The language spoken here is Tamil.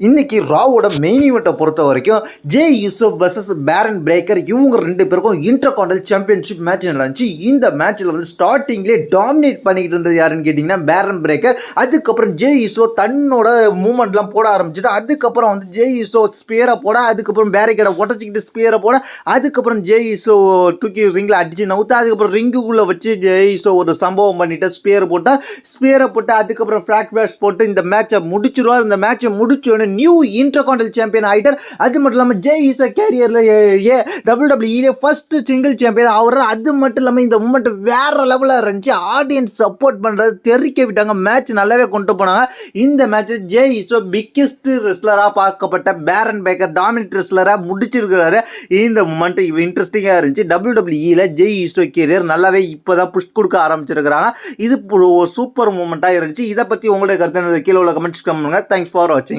இன்னைக்கு ராவோட மெயின் ஈவெண்ட்டை பொறுத்த வரைக்கும் Jey Uso versus Bron Breakker இவங்க ரெண்டு பேருக்கும் இன்டர் காண்டல் சாம்பியன்ஷிப் மேட்ச் நடந்துச்சு. இந்த மேட்ச்சில் வந்து ஸ்டார்டிங்லேயே டாமினேட் பண்ணிக்கிட்டு இருந்தது யாருன்னு கேட்டிங்கன்னா பேரன் பிரேக்கர் அதுக்கப்புறம் ஜே யூசோ தன்னோட மூமெண்ட்லாம் போட ஆரம்பிச்சுட்டு அதுக்கப்புறம் வந்து ஜே யூசோ ஸ்பியரை போட அதுக்கப்புறம் பேரிகேடை உடச்சிக்கிட்டு ஸ்பியரை போட அதுக்கப்புறம் ஜே யூசோ தூக்கி ரிங்கில் அடிச்சு நவுத்து அதுக்கப்புறம் ரிங்குக்குள்ளே வச்சு ஜே யூசோ ஒரு சம்பவம் பண்ணிவிட்டு ஸ்பியர் போட்டால் ஸ்பியரை போட்டு அதுக்கப்புறம் ஃப்ளாக் பேஷ் போட்டு இந்த மேட்சை முடிச்சிருவார் இந்த மேட்சை முடிச்சோடனே நியூ இன்டர்கான்டல் சாம்பியன் ஆகிட்டார் அது மட்டும் இல்லாமல் ஜே இசா கேரியரில் ஏ டபுள் டபிள்யூஇலே ஃபஸ்ட்டு சிங்கிள் சாம்பியன் ஆகிறார் அது மட்டும் இல்லாமல் இந்த மூமெண்ட் வேறு லெவலில் இருந்துச்சு. ஆடியன்ஸ் சப்போர்ட் பண்ணுறது தெரிக்க விட்டாங்க. மேட்ச் நல்லாவே கொண்டு போனாங்க. இந்த மேட்ச்சில் ஜே இசோ பிக்கெஸ்ட் ரெஸ்லராக பார்க்கப்பட்ட பேரன் பேக்கர் டாமினேட் ரெஸ்லராக முடிச்சிருக்கிறாரு. இந்த மூமெண்ட் இன்ட்ரெஸ்டிங்காக இருந்துச்சு. டபுள் டபிள்யூஇல ஜெய் இசோ கேரியர் நல்லாவே இப்போ தான் புஷ் கொடுக்க ஆரம்பிச்சிருக்கிறாங்க. இது ஒரு சூப்பர் மூமெண்ட்டாக இருந்துச்சு. இதை பற்றி உங்களுடைய கருத்து கீழே உள்ள கமெண்ட்ஸ் கமெண்ட் தேங்க்ஸ் ஃபார் வாட்சிங்